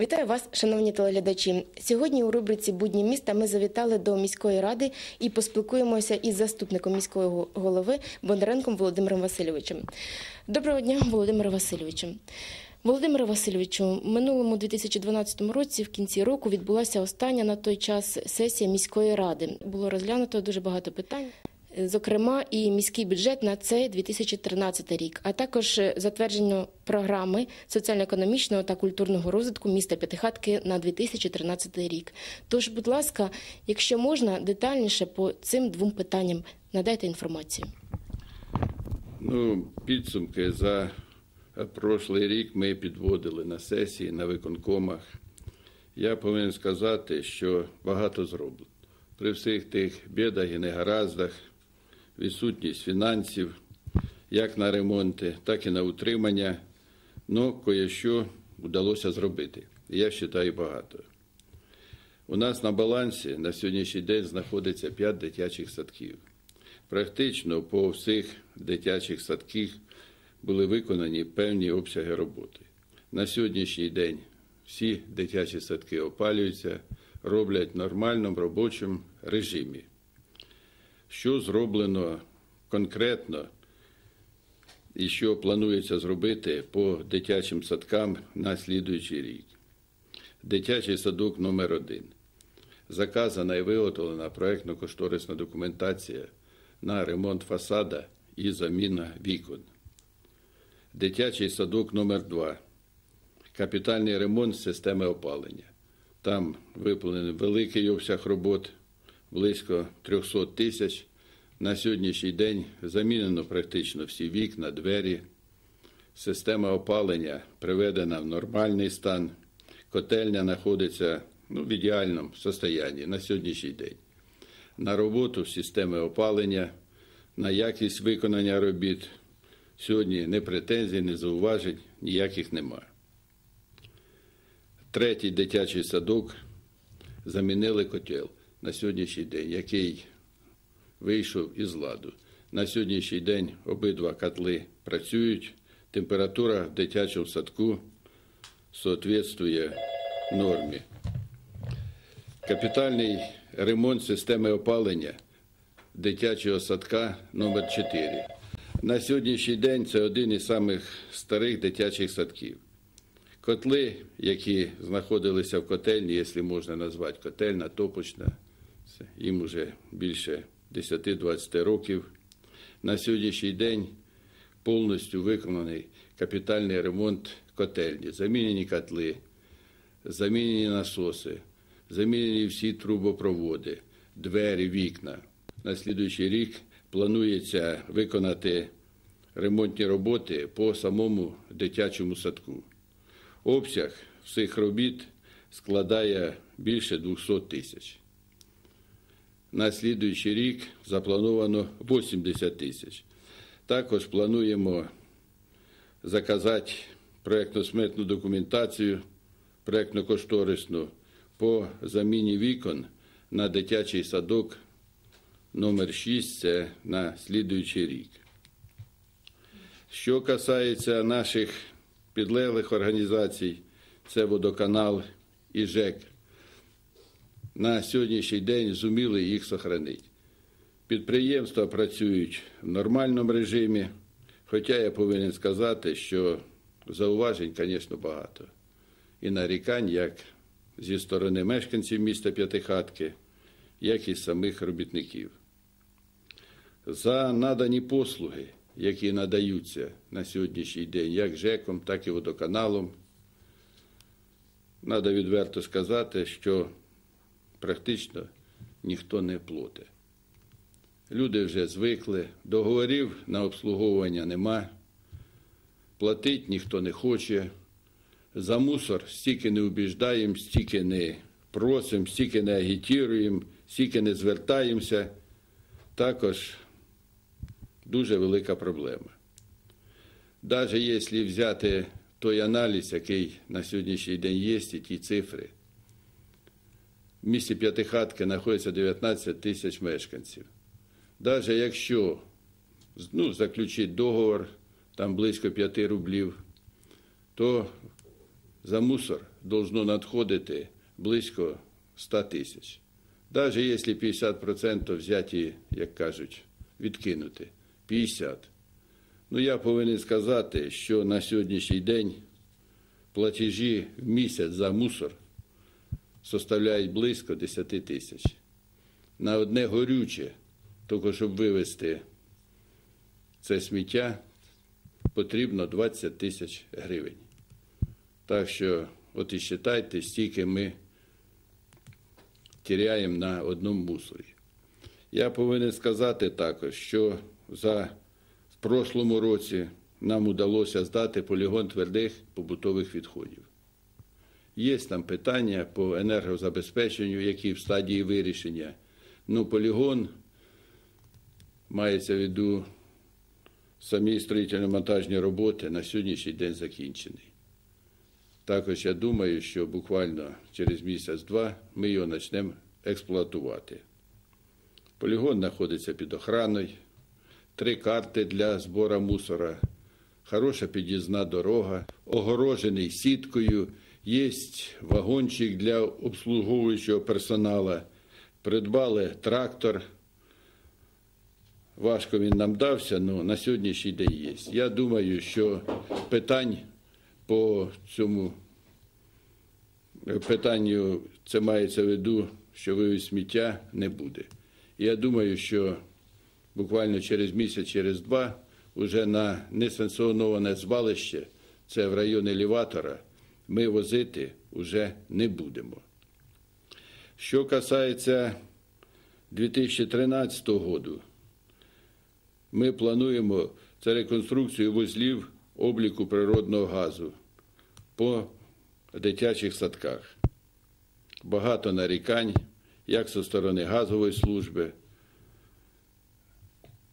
Вітаю вас, шановні телеглядачі. Сьогодні у рубриці Будні міста ми завітали до міської ради і поспілкуємося із заступником міського голови Бондаренком Володимиром Васильовичем. Доброго дня, Володимире Васильовичу. Володимире Васильовичу, минулому 2012 році, в кінці року, відбулася остання на той час сесія міської ради. Було розглянуто дуже багато питань. Зокрема, і міський бюджет на цей 2013 рік, а також затверджено програми соціально-економічного та культурного розвитку міста П'ятихатки на 2013 рік. Тож, будь ласка, якщо можна, детальніше по цим двом питанням надайте інформацію. Ну, підсумки за прошлий рік ми підводили на сесії, на виконкомах. Я повинен сказати, що багато зроблено. При всіх тих бідах і негараздах, відсутність фінансів, як на ремонти, так і на утримання, ну, кое-що вдалося зробити. Я вважаю багато. У нас на балансі на сьогоднішній день знаходиться 5 дитячих садків. Практично по всіх дитячих садках були виконані певні обсяги роботи. На сьогоднішній день всі дитячі садки опалюються, роблять в нормальному робочому режимі. Що зроблено конкретно і що планується зробити по дитячим садкам на слідуючий рік? Дитячий садок номер 1 Заказана і виготовлена проєктно-кошторисна документація на ремонт фасада і заміна вікон. Дитячий садок номер 2 Капітальний ремонт системи опалення. Там виповнений великий обсяг робот, близько 300 тисяч. На сьогоднішній день замінено практично всі вікна, двері. Система опалення приведена в нормальний стан. Котельня знаходиться ну, в ідеальному стані на сьогоднішній день. На роботу системи опалення, на якість виконання робіт. Сьогодні не претензій, не зауважень ніяких немає. Третій дитячий садок замінили котел на сьогоднішній день, який вийшов із ладу. На сьогоднішній день обидва котли працюють. Температура в дитячому садку соответствує нормі. Капітальний ремонт системи опалення дитячого садка номер 4 На сьогоднішній день це один із самих старих дитячих садків. Котли, які знаходилися в котельні, якщо можна назвати котельна, топочна, їм вже більше 10-20 років. На сьогоднішній день повністю виконаний капітальний ремонт котельні, замінені котли, замінені насоси, замінені всі трубопроводи, двері, вікна. На слідуючий рік планується виконати ремонтні роботи по самому дитячому садку. Обсяг всіх робіт складає більше 200 тисяч. На слідуючий рік заплановано 80 тисяч. Також плануємо заказати проєктно-сметну документацію, проєктно-кошторисну по заміні вікон на дитячий садок номер 6 це на слідуючий рік. Що касається наших підлеглих організацій, це водоканал і ЖЕК. На сьогоднішній день зуміли їх сохранити. Підприємства працюють в нормальному режимі, хоча я повинен сказати, що зауважень, звісно, багато. І нарікань, як зі сторони мешканців міста П'ятихатки, як і самих робітників. За надані послуги, які надаються на сьогоднішній день, як ЖЕКом, так і водоканалом, треба відверто сказати, що практично ніхто не платить. Люди вже звикли, договорів на обслуговування нема, платить ніхто не хоче. За мусор стільки не убіждаємо, стільки не просимо, стільки не агітуємо, стільки не звертаємося. Також дуже велика проблема. Навіть якщо взяти той аналіз, який на сьогоднішній день є, і ті цифри, в місті П'ятихатки знаходиться 19 тисяч мешканців. Навіть якщо ну, заключити договор, там близько 5 рублів, то за мусор должно надходити близько 100 тисяч. Навіть якщо 50% взяті, як кажуть, відкинути 50. Ну я повинен сказати, що на сьогоднішній день платежі в місяць за мусор составляють близько 10 тисяч. На одне горюче, тільки щоб вивезти це сміття, потрібно 20 тисяч гривень. Так що, от і вважайте, стільки ми тіряємо на одному мусорі. Я повинен сказати також, що за в прошлому році нам удалося здати полігон твердих побутових відходів. Є там питання по енергозабезпеченню, які в стадії вирішення. Ну, полігон мається в виду самі строїтельно-монтажні роботи на сьогоднішній день закінчений. Також я думаю, що буквально через місяць-два ми його почнемо експлуатувати. Полігон знаходиться під охраною, три карти для збору мусора, хороша під'їзна дорога, огорожений сіткою, є вагончик для обслуговуючого персоналу, придбали трактор. Важко він нам дався, але на сьогоднішній день є. Я думаю, що питань по цьому питанню це мається в виду, що вивіз сміття не буде. Я думаю, що буквально через місяць, через два, вже на несанкціоноване звалище, це в районі елеватора, ми возити вже не будемо. Що касається 2013 року, ми плануємо це реконструкцію вузлів обліку природного газу по дитячих садках. Багато нарікань, як зі сторони газової служби,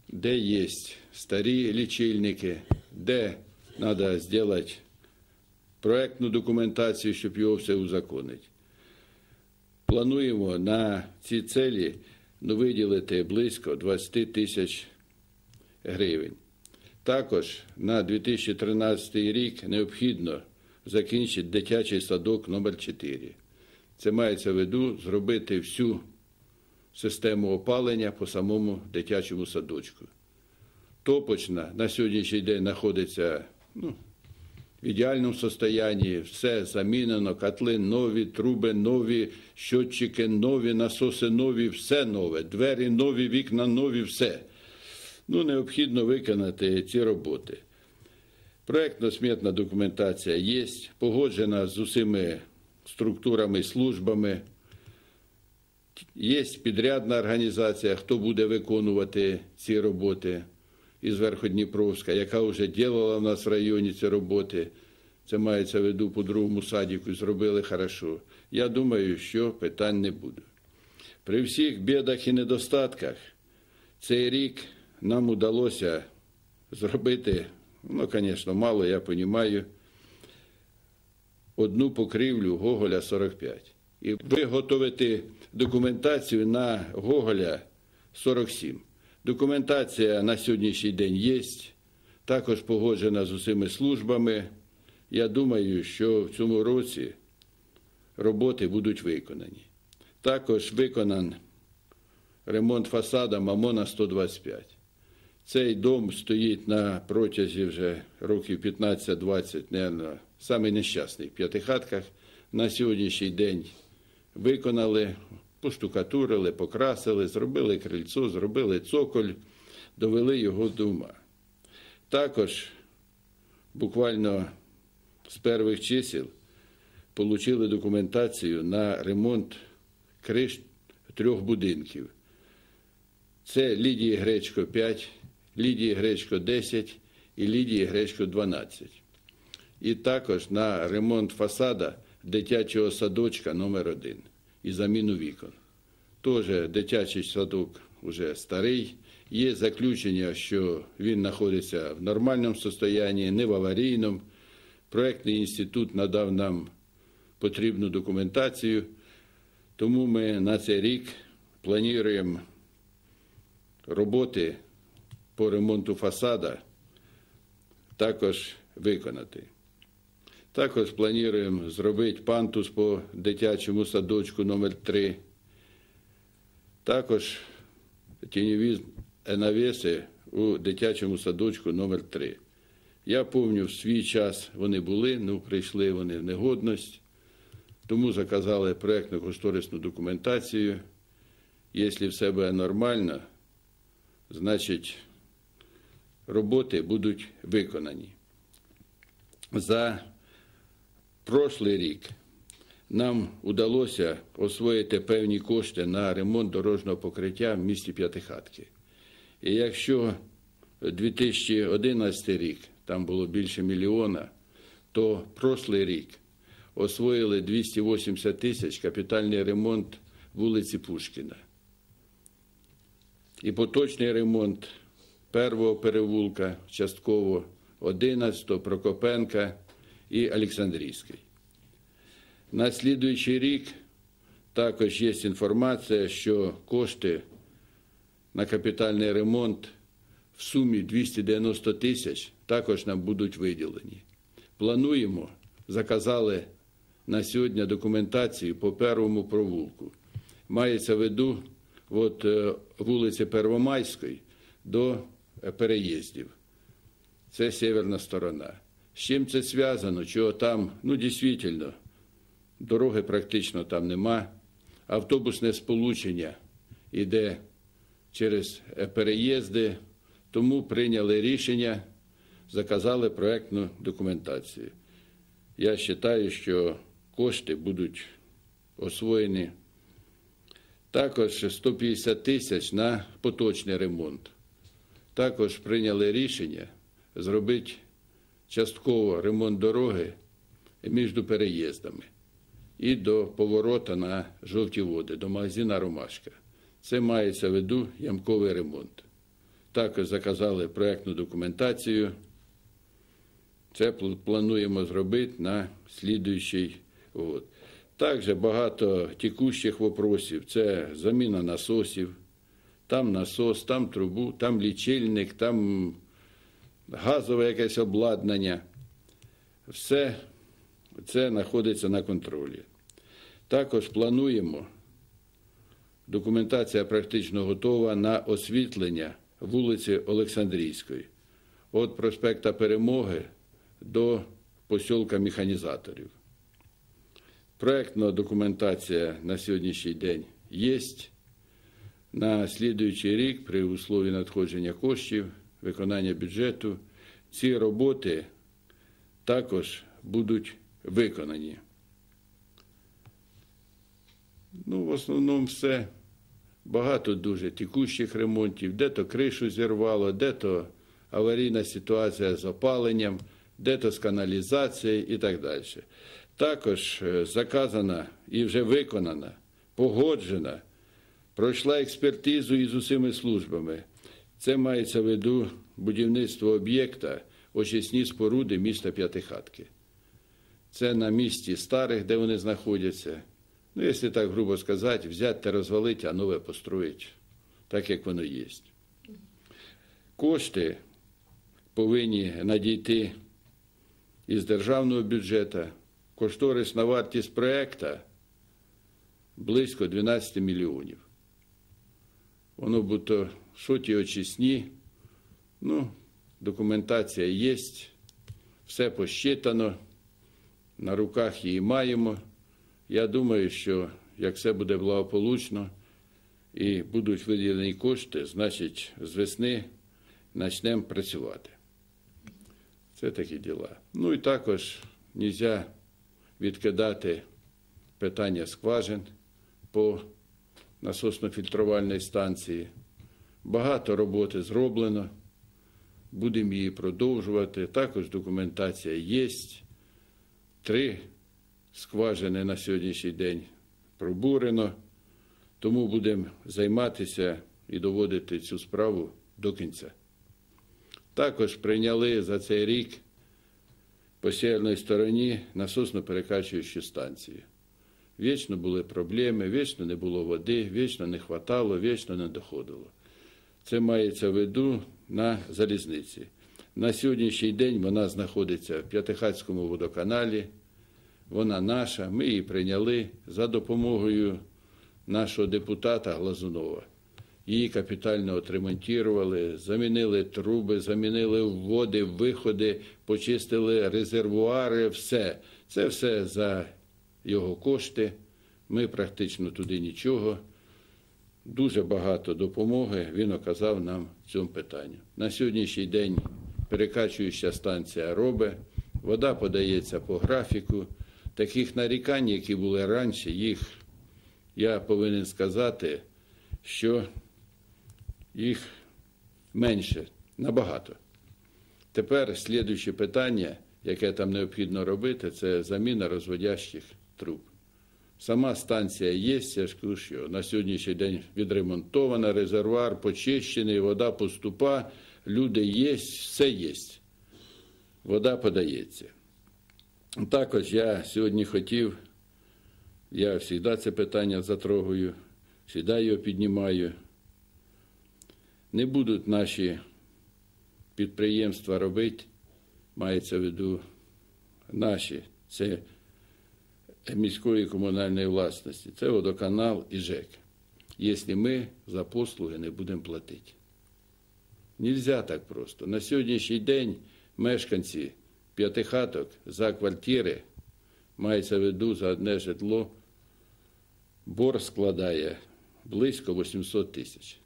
де є старі лічильники, де треба зробити проєктну документацію, щоб його все узаконити. Плануємо на ці цілі ну, виділити близько 20 тисяч гривень. Також на 2013 рік необхідно закінчити дитячий садок номер 4 Це мається в виду зробити всю систему опалення по самому дитячому садочку. Топочна на сьогоднішній день знаходиться ну, в ідеальному стані, все замінено, котли нові, труби нові, щотчики нові, насоси нові, все нове, двері нові, вікна нові, все. Ну, необхідно виконати ці роботи. Проєктно-смітна документація є, погоджена з усіма структурами, службами. Є підрядна організація, хто буде виконувати ці роботи із Верходніпровська, яка вже робила в нас в районі ці роботи. Це мається в виду по другому садіку, зробили хорошо. Я думаю, що питань не буде. При всіх бідах і недостатках цей рік нам удалося зробити, ну, звісно, мало, я розумію, одну покрівлю Гоголя 45 і виготовити документацію на Гоголя 47. Документація на сьогоднішній день є, також погоджена з усіма службами. Я думаю, що в цьому році роботи будуть виконані. Також виконан ремонт фасада Мамона 125. Цей дом стоїть на протязі вже років 15-20, мабуть, самий нещасний в п'ятихатках. На сьогоднішній день виконали, поштукатурили, покрасили, зробили крильцо, зробили цоколь, довели його до. Також буквально з перших чисел отримали документацію на ремонт криш трьох будинків. Це Лідії Гречко 5, Лідії Гречко 10 і Лідії Гречко 12. І також на ремонт фасада дитячого садочка номер 1 і заміну вікон. Теж дитячий садок вже старий. Є заключення, що він знаходиться в нормальному стані, не в аварійному. Проектний інститут надав нам потрібну документацію, тому ми на цей рік плануємо роботи по ремонту фасада також виконати. Також плануємо зробити пантус по дитячому садочку номер 3 Також тіньові навіси у дитячому садочку номер 3 Я пам'ятаю, в свій час вони були, ну прийшли вони в негодність, тому заказали проєктну кошторисну документацію. Якщо все буде нормально, значить роботи будуть виконані. За прошлий рік нам вдалося освоїти певні кошти на ремонт дорожнього покриття в місті П'ятихатки. І якщо 2011 рік там було більше мільйона, то прошлий рік освоїли 280 тисяч капітальний ремонт вулиці Пушкіна. І поточний ремонт первого перевулка, частково 11, Прокопенка і Олександрійський. На слідуючий рік також є інформація, що кошти на капітальний ремонт в сумі 290 тисяч також нам будуть виділені. Плануємо, заказали на сьогодні документацію по первому провулку. Мається в виду е, вулиці Первомайської до переїздів. Це северна сторона. З чим це зв'язано? Чого там, ну, дійсно, дороги практично там нема. Автобусне сполучення йде через е, переїзди, тому прийняли рішення, заказали проєктну документацію. Я вважаю, що кошти будуть освоєні. Також 150 тисяч на поточний ремонт. Також прийняли рішення зробити частково ремонт дороги між переїздами і до поворота на жовті води, до магазина Ромашка. Це мається в виду ямковий ремонт. Також заказали проєктну документацію. Це плануємо зробити на слідуючий год. Також багато текущих вопросів. Це заміна насосів, там насос, там трубу, там лічильник, там газове якесь обладнання. Все це знаходиться на контролі. Також плануємо, документація практично готова на освітлення вулиці Олександрійської від проспекта Перемоги до посілка механізаторів. Проектна документація на сьогоднішній день є. На слідуючий рік, при услові надходження коштів, виконання бюджету, ці роботи також будуть виконані. Ну, в основному все. Багато дуже текущих ремонтів, де-то кришу зірвало, де-то аварійна ситуація з опаленням, де-то з каналізацією і так далі. Також е, заказана і вже виконана, погоджена, пройшла експертизу із усіма службами. Це мається в виду будівництво об'єкта очисні споруди міста П'ятихатки. Це на місці старих, де вони знаходяться. Ну, якщо так грубо сказати, взяти та розвалити, а нове построїти, так як воно є. Кошти повинні надійти із державного бюджету. Кошторисна вартість проєкту близько 12 мільйонів. Воно буде шоті очисні, ну, документація є, все посчитано, на руках її маємо. Я думаю, що як все буде благополучно і будуть виділені кошти, значить з весни почнемо працювати. Це такі діла. Ну і також не можна відкидати питання скважин по насосно-фільтрувальній станції. Багато роботи зроблено, будемо її продовжувати. Також документація є. Три скважини на сьогоднішній день пробурено, тому будемо займатися і доводити цю справу до кінця. Також прийняли за цей рік по северній стороні насосно-перекачуючі станції. Вічно були проблеми, вічно не було води, вічно не хватало, вічно не доходило. Це мається в виду на залізниці. На сьогоднішній день вона знаходиться в П'ятихатському водоканалі. Вона наша, ми її прийняли за допомогою нашого депутата Глазунова. Її капітально отремонтували, замінили труби, замінили вводи, виходи, почистили резервуари, все. Це все за його кошти. Ми практично туди нічого. Дуже багато допомоги він оказав нам в цьому питанні. На сьогоднішній день перекачуюча станція робить, вода подається по графіку. Таких нарікань, які були раніше, їх я повинен сказати, що їх менше набагато. Тепер слідуюче питання, яке там необхідно робити, це заміна розводящих труб. Сама станція є, я ж кажу, що на сьогоднішній день відремонтована, резервуар почищений, вода поступа, люди є, все є. Вода подається. Також я сьогодні хотів, я завжди це питання затрогую, завжди його піднімаю. Не будуть наші підприємства робити, мається в виду наші, це міської комунальної власності, це водоканал і ЖЕК, якщо ми за послуги не будемо платити. Нельзя так просто. На сьогоднішній день мешканці п'ятихаток за квартири, мається в виду за одне житло, борг складає близько 800 тисяч.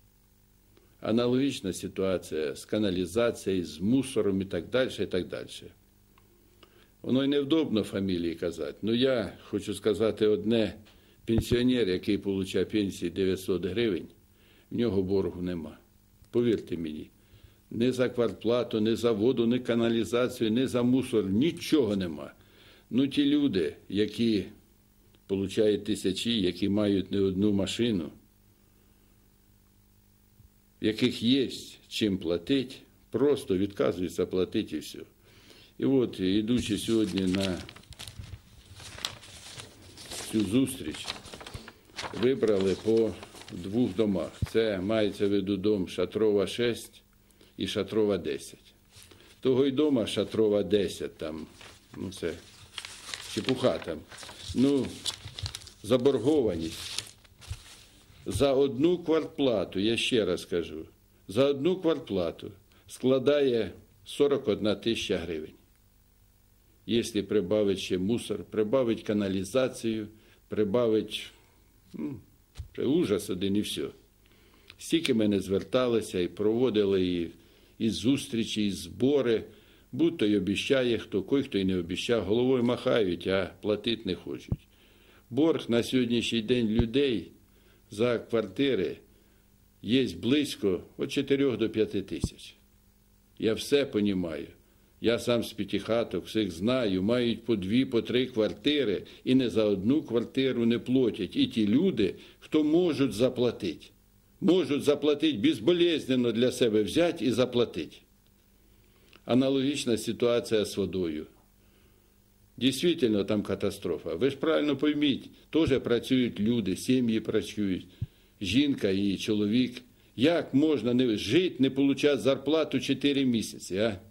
Аналогічна ситуація з каналізацією, з мусором і так далі. і так далі. Воно й невдобно фамілії казати. Ну я хочу сказати одне: пенсіонер, який отримує пенсії 900 гривень, в нього боргу нема. Повірте мені, ні за квартплату, ні за воду, ні каналізацію, ні за мусор, нічого нема. Ну ті люди, які отримують тисячі, які мають не одну машину, яких є чим платити, просто відказуються платити і все. І от, йдучи сьогодні на цю зустріч, вибрали по двох домах. Це мається в виду дом Шатрова 6 і Шатрова 10. Того й дома Шатрова 10, там, ну це чепуха там. Ну, заборгованість. За одну квартплату, я ще раз кажу, за одну квартплату складає 41 тисяча гривень. Якщо прибавить ще мусор, прибавить каналізацію, прибавить ну, ужас один і все. Стільки ми не зверталися і проводили і, і зустрічі, і збори. Будь-то й обіщає хто, кой хто й не обіщав, головою махають, а платити не хочуть. Борг на сьогоднішній день людей за квартири є близько від 4 до 5 тисяч. Я все розумію. Я сам з п'ятихаток, всіх знаю, мають по дві, по три квартири і не за одну квартиру не платять. І ті люди, хто можуть заплатити, можуть заплатити безболезненно для себе взяти і заплатити. Аналогічна ситуація з водою. Дійсно, там катастрофа. Ви ж правильно пойміть, теж працюють люди, сім'ї працюють, жінка і чоловік. Як можна не жити, не отримати зарплату 4 місяці? а?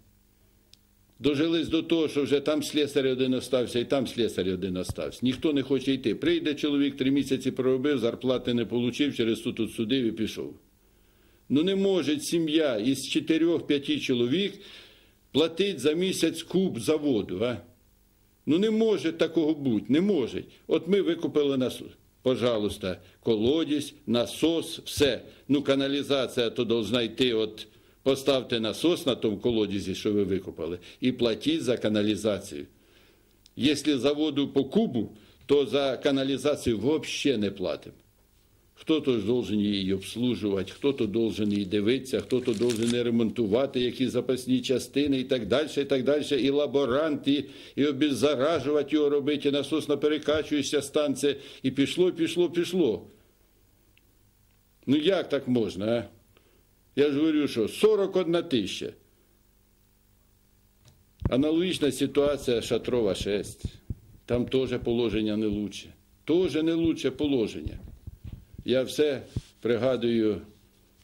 Дожились до того, що вже там слесар один остався, і там слесар один остався. Ніхто не хоче йти. Прийде чоловік, три місяці проробив, зарплати не отримав, через суд тут судив і пішов. Ну не може сім'я із чотирьох-п'яти чоловік платити за місяць куб за воду. а? Ну не може такого бути, не може. От ми викупили насос. Пожалуйста, колодязь, насос, все. Ну, каналізація то должна йти от. Поставте насос на тому колодязі, що ви викопали, і платіть за каналізацію. Якщо за воду по кубу, то за каналізацію взагалі не платимо. Хто-то должен її обслужувати, хто-то должен її дивитися, хто-то должен ремонтувати якісь запасні частини і так далі, і так далі, і лаборант, і, і обеззаражувати його робити, і насосно перекачуюча станція, і пішло, пішло, пішло. Ну як так можна, а? Я ж говорю, що 41 тисяча. Аналогічна ситуація Шатрова 6. Там теж положення не лучше. Теж не лучше положення. Я все пригадую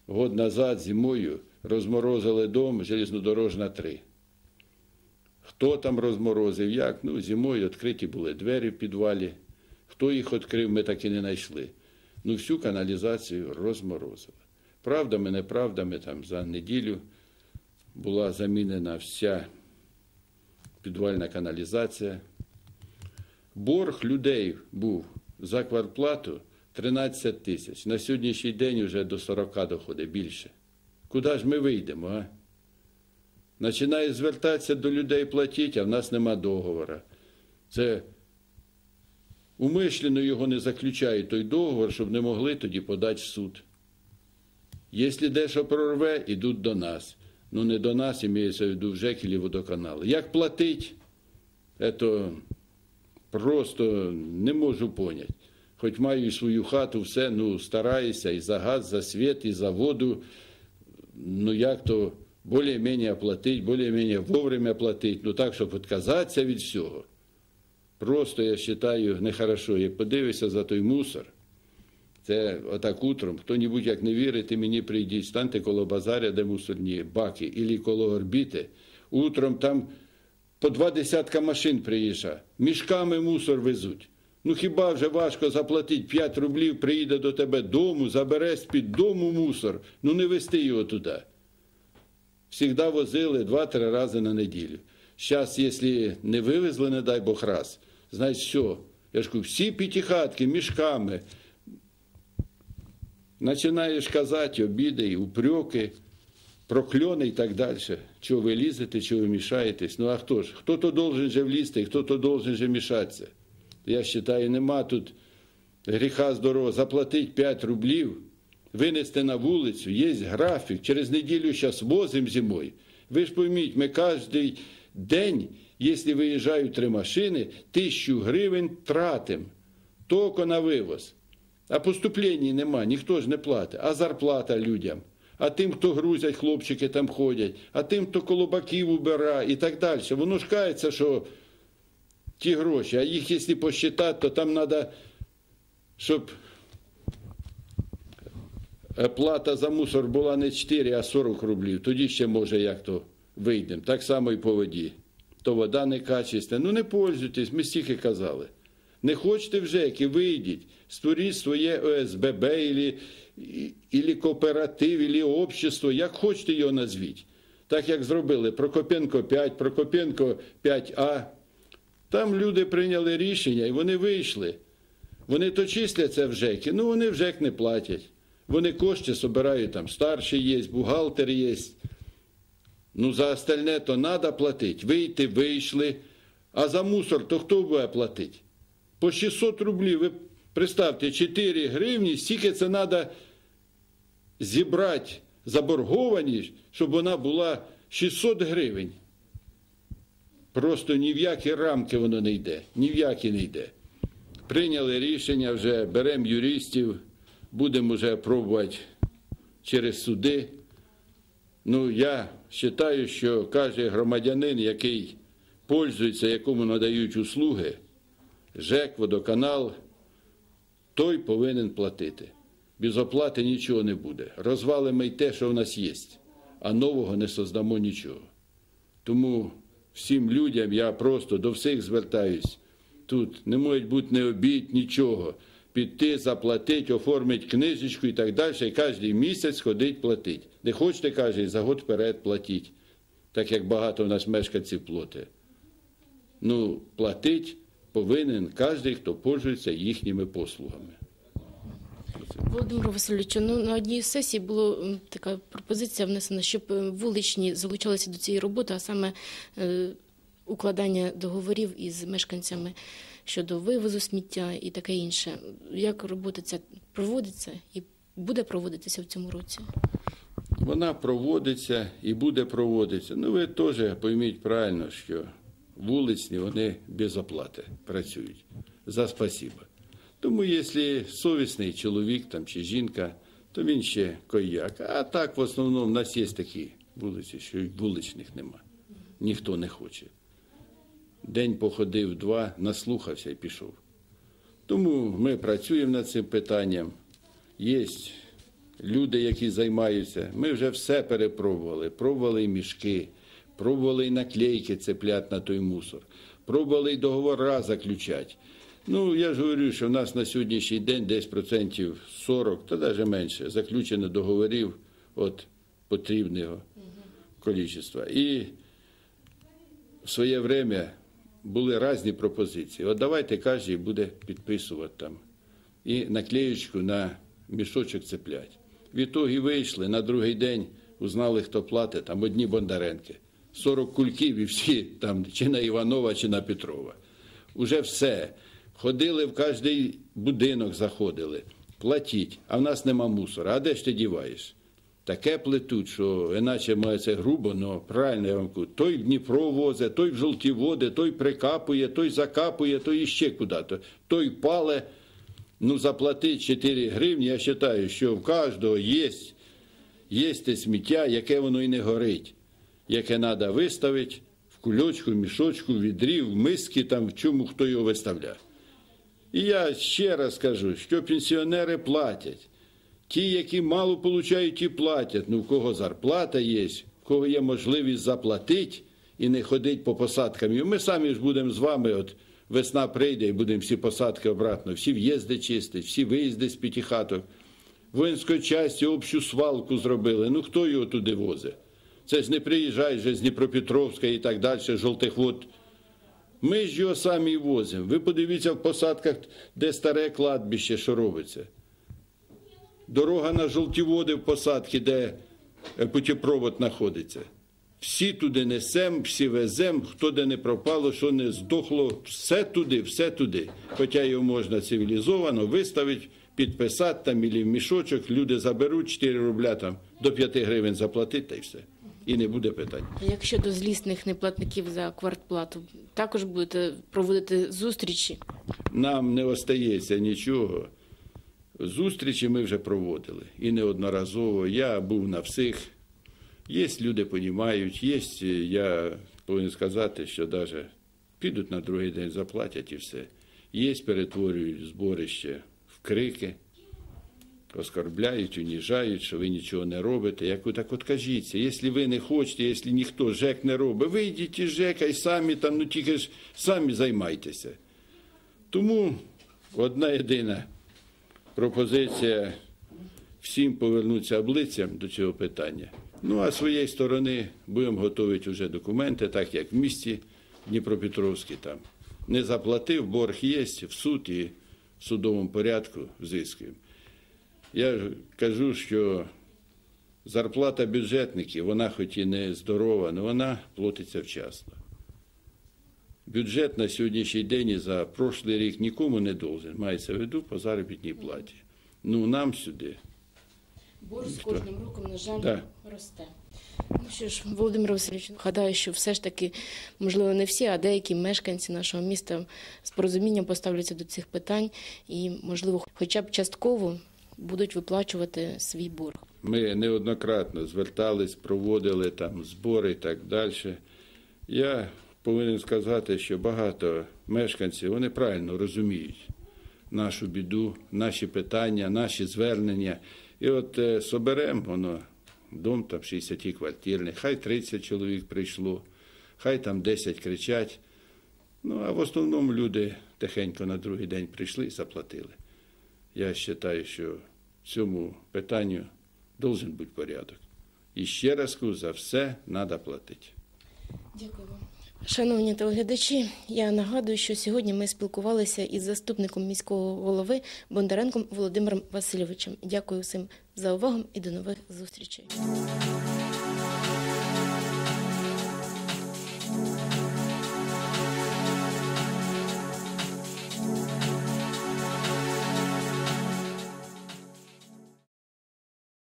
год назад зимою розморозили дом, железнодорожна 3. Хто там розморозив, як? Ну, зимою відкриті були двері в підвалі. Хто їх відкрив, ми так і не знайшли. Ну, всю каналізацію розморозили. Правдами, неправдами, там за неділю була замінена вся підвальна каналізація. Борг людей був за квартплату 13 тисяч. На сьогоднішній день вже до 40 доходить більше. Куди ж ми вийдемо, а? Починає звертатися до людей платіть, а в нас нема договора. Це умишлено його не заключають той договор, щоб не могли тоді подати в суд. Якщо дещо прорве, йдуть до нас. Ну не до нас, імеється в виду в ЖЕК і водоканал. Як платить, це просто не можу поняти. Хоч маю і свою хату, все, ну стараюся і за газ, за світ, і за воду. Ну як то більш-менш платить, більш-менш вовремя платить, ну так, щоб відказатися від всього. Просто я вважаю нехорошо. Як подивишся за той мусор, це отак утром, хто-небудь, як не вірите, мені прийдіть, станьте коло базаря, де мусорні баки, і коло орбіти. Утром там по два десятка машин приїжджає, мішками мусор везуть. Ну хіба вже важко заплатити 5 рублів, приїде до тебе дому, забере з-під дому мусор, ну не вести його туди. Всігда возили 2-3 рази на неділю. Зараз, якщо не вивезли, не дай Бог раз, значить все. Я ж кажу, всі п'ятихатки мішками. Починаєш казати обіди, упреки, прокльони і так далі. Чого ви лізете, чого ви мішаєтесь? Ну а хто ж? Хто-то должен же влізти, хто-то должен же мішатися. Я вважаю, нема тут гріха здорового. Заплатити 5 рублів, винести на вулицю, є графік. Через неділю зараз возимо зимою. Ви ж пойміть, ми кожен день, якщо виїжджають три машини, тисячу гривень тратимо. Тільки на вивоз. А поступлень нема, ніхто ж не платить, а зарплата людям. А тим, хто грузять, хлопчики там ходять, а тим, хто колобаків убирає і так далі. Воно ж кається, що ті гроші, а їх, якщо посчитати, то там треба, щоб плата за мусор була не 4, а 40 рублів. Тоді ще може як то вийдемо. Так само і по воді. То вода не качественна. Ну не пользуйтесь, ми стільки казали. Не хочете вже, які вийдіть, створіть своє ОСББ, ілі, ілі кооператив, ілі общество, як хочете його назвіть. Так як зробили Прокопенко 5, Прокопенко 5А. Там люди прийняли рішення і вони вийшли. Вони то числяться в ЖЕКі, ну вони в ЖЕК не платять. Вони кошти збирають, там старший є, бухгалтер є. Ну, за остальне то треба платити. Вийти, вийшли. А за мусор то хто буде платити? По 600 рублів, ви представте, 4 гривні, стільки це треба зібрати заборгованість, щоб вона була 600 гривень. Просто ні в які рамки воно не йде, ні в які не йде. Прийняли рішення вже, беремо юристів, будемо вже пробувати через суди. Ну, я вважаю, що кожен громадянин, який пользується, якому надають услуги, ЖЕК, водоканал, той повинен платити. Без оплати нічого не буде. Розвалимо й те, що в нас є, а нового не создамо нічого. Тому всім людям я просто до всіх звертаюсь. Тут не можуть бути не обід, нічого. Піти, заплатити, оформити книжечку і так далі, і кожен місяць ходить платить. Не хочете, каже, за год вперед платіть, так як багато в нас мешканців платить. Ну, платить повинен кожен, хто пользується їхніми послугами. Володимир Васильовичу, ну на одній з сесій була така пропозиція внесена, щоб е, вуличні залучалися до цієї роботи, а саме е, укладання договорів із мешканцями щодо вивозу сміття і таке інше. Як робота ця проводиться і буде проводитися в цьому році? Вона проводиться і буде проводитися. Ну, ви теж пойміть правильно, що вуличні вони без оплати працюють. За спасибо. Тому, якщо совісний чоловік там, чи жінка, то він ще кояк. А так, в основному, в нас є такі вулиці, що й вуличних нема. Ніхто не хоче. День походив, два, наслухався і пішов. Тому ми працюємо над цим питанням. Є люди, які займаються, ми вже все перепробували. Пробували мішки, пробували і наклейки цеплять на той мусор, пробували і договора заключати. Ну, я ж говорю, що в нас на сьогоднішній день десь процентів 40, та навіть менше, заключено договорів від потрібного количества. І в своє время були різні пропозиції. От давайте кожен буде підписувати там і наклеєчку на мішочок цеплять. Відтоді вийшли, на другий день узнали, хто платить, там одні Бондаренки. 40 кульків і всі там чи на Іванова, чи на Петрова. Уже все. Ходили в кожний будинок, заходили. Платіть, а в нас нема мусора. А де ж ти діваєш? Таке плетуть, що іначе має це грубо, але правильно я вам кажу. Той в Дніпро возить, той в жовті води, той прикапує, той закапує, той іще куди-то. Той пале. Ну, заплатити 4 гривні, я вважаю, що в кожного є, є те сміття, яке воно і не горить, яке треба виставити в кульочку, мішочку, відрі, в миски, там, в чому хто його виставляє. І я ще раз кажу, що пенсіонери платять. Ті, які мало получають, ті платять. Ну, в кого зарплата є, в кого є можливість заплатити і не ходити по посадкам. І ми самі ж будемо з вами, от весна прийде і будемо всі посадки обратно, всі в'їзди чистити, всі виїзди з п'ятихаток. Воїнської часті общу свалку зробили. Ну хто його туди возить? Це ж не приїжджає з Дніпропетровська і так далі, жовтих вод. Ми ж його самі і возимо. Ви подивіться в посадках, де старе кладбище, що робиться. Дорога на жовті води в посадки, де е, путепровод знаходиться. Всі туди несем, всі везем, хто де не пропало, що не здохло, все туди, все туди. Хоча його можна цивілізовано виставити, підписати там і в мішочок, люди заберуть 4 рубля там до 5 гривень заплатити та й все. І не буде питань. А як щодо злісних неплатників за квартплату, також будете проводити зустрічі? Нам не остається нічого. Зустрічі ми вже проводили і неодноразово. Я був на всіх. Є люди, розуміють, є, я повинен сказати, що навіть підуть на другий день, заплатять і все. Є, перетворюють зборище в крики, оскорбляють, уніжають, що ви нічого не робите. Я кажу, так от кажіться, якщо ви не хочете, якщо ніхто ЖЕК не робить, вийдіть із ЖЕКа і самі там, ну тільки ж самі займайтеся. Тому одна єдина пропозиція всім повернутися обличчям до цього питання. Ну а своєї сторони будемо готувати вже документи, так як в місті Дніпропетровській там. Не заплатив, борг є, в суд і в судовому порядку взискуємо. Я кажу, що зарплата бюджетників, вона хоч і не здорова, але вона платиться вчасно. Бюджет на сьогоднішній день і за прошлий рік нікому не должен. Мається в виду по заробітній платі. Ну нам сюди. Борг з кожним роком, на жаль, Да. росте. Ну що ж, Володимир Васильович, гадаю, що все ж таки, можливо, не всі, а деякі мешканці нашого міста з порозумінням поставляться до цих питань і, можливо, хоча б частково будуть виплачувати свій борг. Ми неоднократно звертались, проводили там збори і так далі. Я повинен сказати, що багато мешканців вони правильно розуміють нашу біду, наші питання, наші звернення. І от е, соберемо воно, дом там 60 квартирний, хай 30 чоловік прийшло, хай там 10 кричать. Ну, а в основному люди тихенько на другий день прийшли і заплатили. Я вважаю, що в цьому питанню должен бути порядок. І ще раз кажу, за все треба платити. Дякую вам. Шановні телеглядачі, я нагадую, що сьогодні ми спілкувалися із заступником міського голови Бондаренком Володимиром Васильовичем. Дякую всім за увагу і до нових зустрічей.